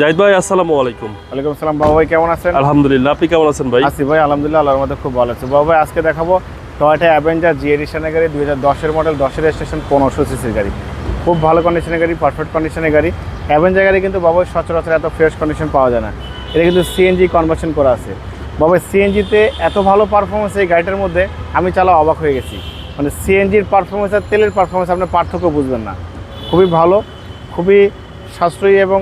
জাহিদ ভাই আসসালামু আলাইকুম। ওয়ালাইকুম আসসালাম বাবু ভাই কেমন আছেন? আলহামদুলিল্লাহ আপনি কেমন আছেন ভাই? আছি ভাই আলহামদুলিল্লাহ আল্লাহর মধ্যে খুব ভালো আছে। বাবু ভাই আজকে দেখাবো টয়টা অ্যাভেঞ্জার জি এডিশনের গাড়ি দুই হাজার দশের মডেল দশের স্টেশন পনেরোশো সিসির গাড়ি। খুব ভালো কন্ডিশনের গাড়ি পারফেক্ট কন্ডিশনের গাড়ি। অ্যাভেঞ্জার গাড়ি কিন্তু বাবু সচরাচর এত ফ্রেশ কন্ডিশন পাওয়া যায় না। এটা কিন্তু সিএনজি কনভার্সন করা আছে। বাবু সিএনজিতে এত ভালো পারফরমেন্স এই গাড়িটার মধ্যে আমি চালা অবাক হয়ে গেছি। মানে সিএনজির পারফরমেন্স আর তেলের পারফরমেন্স আপনার পার্থক্য বুঝবেন না। খুবই ভালো খুবই সাশ্রয়ী এবং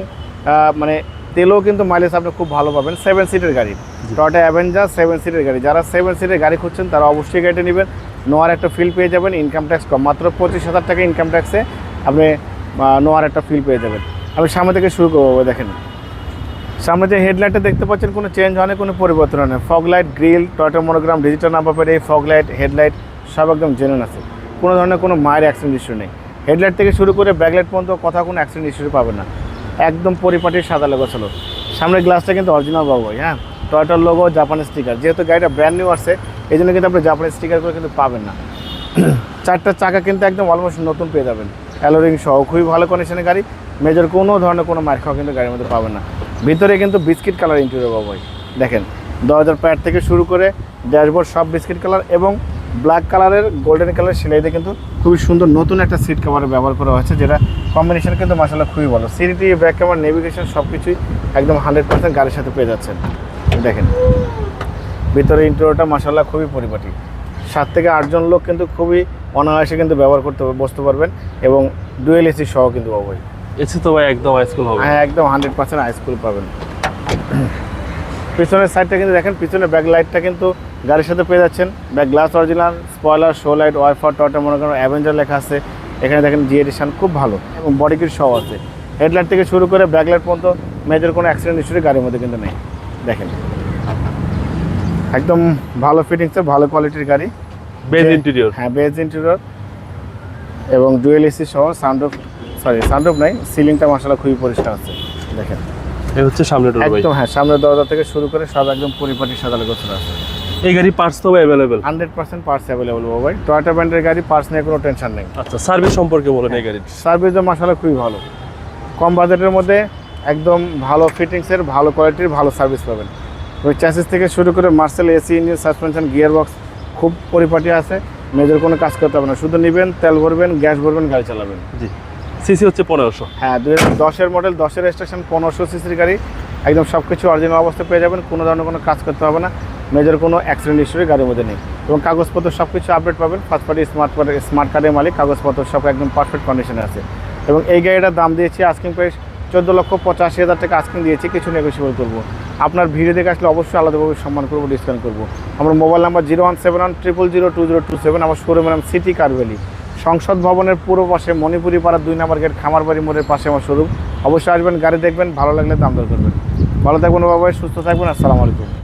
মানে তেলও কিন্তু মাইলেজ আপনি খুব ভালো পাবেন। সেভেন সিটের গাড়ি। টয়টা অ্যাভেঞ্জার সেভেন সিটের গাড়ি। যারা সেভেন সিটের গাড়ি খুঁজছেন তারা অবশ্যই গাড়িটা নেবেন। নোয়ার একটা ফিল পেয়ে যাবেন ইনকাম ট্যাক্স কম। মাত্র পঁচিশ হাজার টাকা ইনকাম ট্যাক্সে আপনি নোয়ার একটা ফিল পেয়ে যাবেন। আমি সামনে থেকে শুরু করব দেখেন। সামনে যে হেডলাইটটা দেখতে পাচ্ছেন কোনো চেঞ্জ হয় না কোনো পরিবর্তন হয় না fog light grille Toyota monogram digital number plate এই ফগ লাইট হেডলাইট সব একদম জেনুইন আছে। কোনো ধরনের কোনো মায়ের অ্যাক্সিডেন্ট ইস্যু নেই। হেডলাইট থেকে শুরু করে ব্যাকলাইট পর্যন্ত কথা কোনো অ্যাক্সিডেন্ট ইস্যু পাবেন না। একদম পরিপাটির সাদা লোগো ছিল। সামনের গ্লাসটা কিন্তু অরিজিনাল বাবু হ্যাঁ? টয়টার লোগো জাপানি স্টিকার যেহেতু গাড়িটা ব্র্যান্ড নিউ আসছে এই জন্য কিন্তু আপনি জাপানি স্টিকার করে কিন্তু পাবেন না। চারটা চাকা কিন্তু একদম অলমোস্ট নতুন পেয়ে যাবেন। অ্যালোরিং সহ খুবই ভালো কন্ডিশনের গাড়ি। মেজর কোনো ধরনের কোনো মার কিন্তু গাড়ির মধ্যে পাবেন না। ভিতরে কিন্তু বিস্কিট কালার ইন্টেরিয়র পাবো ভাই। দেখেন, দরজার প্যাড থেকে শুরু করে ড্যাশবোর্ড সব বিস্কিট কালার এবং ব্ল্যাক কালারের গোল্ডেন কালার সেলাইতে কিন্তু খুবই সুন্দর নতুন একটা সিট কাভার ব্যবহার করা হয়েছে যেটা কম্বিনেশন কিন্তু মাসাল্লাহ খুবই ভালো। সিটি ব্যাক ক্যামেরা নেভিগেশন সব কিছুই একদম হান্ড্রেড পার্সেন্ট গাড়ির সাথে পেয়ে যাচ্ছেন। দেখেন ভিতরে ইন্টেরিয়রটা মাসাল্লাহ খুবই পরিপাটি। সাত থেকে আটজন লোক কিন্তু খুবই অনায়াসে কিন্তু ব্যবহার করতে বসতে পারবেন এবং ডুয়েল এসি সহ কিন্তু পাবো এসি তো ভাই একদম হাইস্কুল হবে। হ্যাঁ একদম হান্ড্রেড পার্সেন্ট হাইস্কুল পাবেন। পিছনের সাইডটা কিন্তু দেখেন পিছনের ব্যাক লাইটটা কিন্তু গাড়ির সাথে পেয়ে যাচ্ছেন। Back glass original spoiler show light wiper টটা মনে করেন অ্যাভেঞ্জার লেখা আছে। এখানে দেখেন জি এডিশন খুব ভালো এবং বডি কিট সহ আছে। হেডলাইট থেকে শুরু করে ব্যাকলাইট পর্যন্ত মেজর কোনো অ্যাক্সিডেন্ট হিস্ট্রি গাড়ির মধ্যে কিন্তু নেই। দেখেন। একদম ভালো ফিটিংসে ভালো কোয়ালিটির গাড়ি। বেজ ইন্টেরিয়র হ্যাঁ বেজ ইন্টেরিয়র এবং ডুয়েল এসি সহ সানরুফ সরি সানরুফ নাই সিলিংটা মশলা খুবই পরিষ্কার আছে। দেখেন। এই হচ্ছে সামনে একদম হ্যাঁ সামনের দরজা থেকে শুরু করে সব একদম পরিপাটি সাজালে গোছানো আছে। এই গাড়ি পার্টস তো available hundred percent parts available ভাই টয়টা ব্র্যান্ডের গাড়ি পার্টস নিয়ে কোনো টেনশন নেই। আচ্ছা সার্ভিস সম্পর্কে বলেন এই গাড়ির সার্ভিস তো মশলা খুবই ভালো। কম বাজেটের মধ্যে একদম ভালো ফিটিংসের ভালো কোয়ালিটির ভালো সার্ভিস পাবেন। ওই চ্যাসিস থেকে শুরু করে Marcel AC engine suspension gear box খুব পরিপাটি আছে। মেজর কোনো কাজ করতে হবে না। শুধু নেবেন তেল ভরবেন গ্যাস ভরবেন গাড়ি চালাবেন। জি। সিসি হচ্ছে পনেরোশো। হ্যাঁ দুই হাজার দশের মডেল দশের স্টেশন পনেরোশো সিসির গাড়ি। একদম সব কিছু অরিজিনাল অবস্থায় পেয়ে যাবেন। কোনো ধরনের কোনো কাজ করতে হবে না। মেজর কোনো অ্যাক্সিডেন্ট হিস্টোরি গাড়ির মধ্যে নেই। এবং কাগজপত্র সব কিছু আপডেট পাবেন ফার্স্ট পার্টি স্মার্ট স্মার্ট কার্ডের মালিক, কাগজপত্র সব একদম পারফেক্ট কন্ডিশনে আছে। এবং এই গাড়িটার দাম দিয়েছি আজকিং প্রাইস চোদ্দ লক্ষ পঁচাশি হাজার টাকা আজকিং দিয়েছি, কিছু নেগোসিয়েবল করব। আপনার ভিড়ে দেখে আসলে অবশ্যই আলাদাভাবে সম্মান করব ডিসকাউন্ট করব। আমার mobile number zero one seven one triple zero two zero two seven আমার শোরুমের নাম সিটি কারভ্যালি সংসদ ভবনের পূর্ব পাশে মণিপুরি পাড়ার দুই নম্বর গেট খামারবাড়ি মোড়ের পাশে আমার শোরুম অবশ্যই আসবেন, গাড়ি দেখবেন, ভালো লাগলে দাম দর করবেন। ভালো থাকবেন বাবা সুস্থ থাকবেন, আসসালামু আলাইকুম।